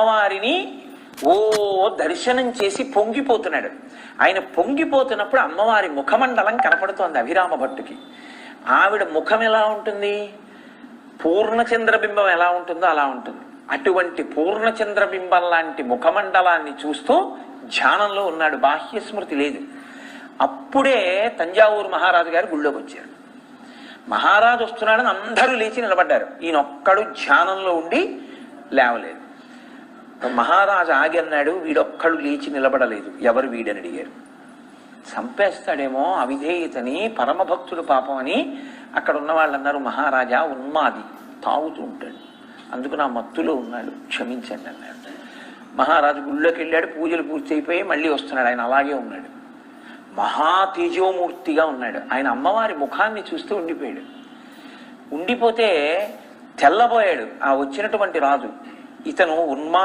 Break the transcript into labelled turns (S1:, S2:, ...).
S1: అమ్మవారిని ఓ దర్శనం చేసి పొంగిపోతున్నాడు. ఆయన పొంగిపోతున్నప్పుడు అమ్మవారి ముఖమండలం కనపడుతోంది అభిరామ భట్టుకి. ఆవిడ ముఖం ఎలా ఉంటుంది? పూర్ణచంద్రబింబం ఎలా ఉంటుందో అలా ఉంటుంది. అటువంటి పూర్ణచంద్రబింబం లాంటి ముఖమండలాన్ని చూస్తూ ధ్యానంలో ఉన్నాడు. బాహ్య స్మృతి లేదు. అప్పుడే తంజావూరు మహారాజు గారు గుళ్ళోకి వచ్చారు. మహారాజు వస్తున్నాడని అందరూ లేచి నిలబడ్డారు. ఈయన ఒక్కడు ధ్యానంలో ఉండి లేవలేదు. మహారాజు ఆగి అన్నాడు వీడొక్కడు లేచి నిలబడలేదు. ఎవరు వీడని అడిగారు. చంపేస్తాడేమో అవిధేయతని పరమభక్తుడు పాపం అని అక్కడ ఉన్న వాళ్ళు అన్నారు మహారాజా ఉన్మాది తాగుతూ ఉంటాడు. అందుకు నా మత్తులో ఉన్నాడు క్షమించండి అన్నాడు. మహారాజు గుళ్ళోకి వెళ్ళాడు పూజలు పూర్తి అయిపోయి మళ్ళీ వస్తున్నాడు ఆయన అలాగే ఉన్నాడు. మహా తేజోమూర్తిగా ఉన్నాడు. ఆయన అమ్మవారి ముఖాన్ని చూస్తూ ఉండిపోయాడు. ఉండిపోతే తెల్లబోయాడు ఆ వచ్చినటువంటి రాజు. ఇతను ఉన్మా